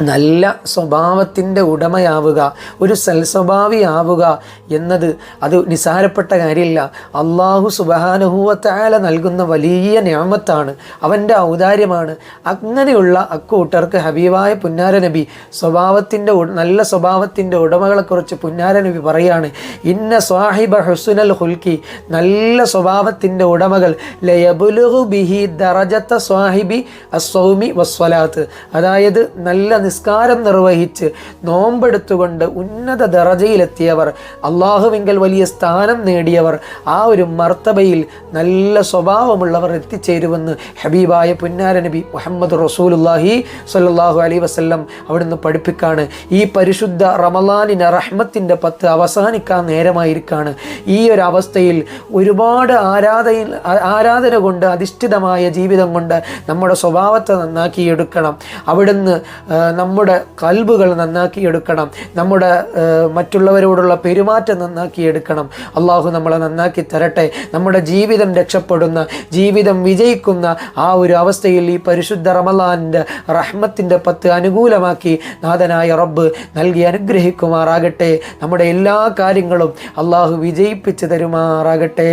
നല്ല സ്വഭാവത്തിന്റെ ഉടമയാവുക ഒരു സൽസ്വഭാവിയാവുക എന്നത് അത് നിസാരപ്പെട്ട കാര്യമില്ല. അള്ളാഹു സുബഹാനുഭൂവത്താല നൽകുന്ന വലിയ ഞാമത്താണ്. അവന്റെ ഔദാര്യമാണ്. അങ്ങനെയുള്ള അക്കൂട്ടർക്ക് ഹബീബായ പുന്നാര നബി സ്വഭാവത്തിന്റെ നല്ല സ്വഭാവത്തിന്റെ ഉടമകളെക്കുറിച്ച് പുന്നാര നബി പറയാണ് ഇന്ന സ്വാഹിബ ഹുസുനൽ ഹുൽക്കി നല്ല സ്വഭാവത്തിന്റെ ഉടമകൾ ലയബുലുഹു ബിഹി ദറജത്ത സ്വാഹിബി അസ്സൗമി വസ്വലാത്ത് അതായത് നല്ല നിസ്കാരം നിർവഹിച്ച് നോമ്പെടുത്തുകൊണ്ട് ഉന്നത ദറജയിലെത്തിയവർ അള്ളാഹുവിങ്കൽ വലിയ സ്ഥാനം നേടിയവർ ആ ഒരു മർത്തബയിൽ നല്ല സ്വഭാവമുള്ളവർ എത്തിച്ചേരുമെന്ന് ഹബീബായ പുന്നാര നബി മുഹമ്മദ് റസൂലുല്ലാഹി സ്വല്ലല്ലാഹു അലൈഹി വസല്ലം അവിടുന്ന് പഠിപ്പിക്കാണ്. ഈ പരിശുദ്ധ റമലാനിന് റഹ്മത്തിന്റെ പത്ത് അവസാനിക്കാൻ നേരമായിരിക്കാണ്. ഈ ഒരു അവസ്ഥയിൽ ഒരുപാട് ആരാധന ആരാധന കൊണ്ട് അധിഷ്ഠിതമായ ജീവിതം കൊണ്ട് നമ്മുടെ സ്വഭാവത്തെ നന്നാക്കിയെടുക്കണം. അവിടുന്ന് നമ്മുടെ കൽബുകൾ നന്നാക്കിയെടുക്കണം. നമ്മുടെ മറ്റുള്ളവരോടുള്ള പെരുമാറ്റം നന്നാക്കിയെടുക്കണം. അള്ളാഹു നമ്മളെ നന്നാക്കി തരട്ടെ. നമ്മുടെ ജീവിതം രക്ഷപ്പെടുന്ന ജീവിതം വിജയിക്കുന്ന ആ ഒരു അവസ്ഥയിൽ ഈ പരിശുദ്ധ റമലാന്റെ റഹ്മത്തിന്റെ പത്ത് അനുകൂലമാക്കി നാഥനായ റബ്ബ് നൽകി അനുഗ്രഹിക്കുമാറാകട്ടെ. നമ്മുടെ എല്ലാ കാര്യങ്ങളും അള്ളാഹു വിജയിപ്പിച്ച് തരുമാറാകട്ടെ.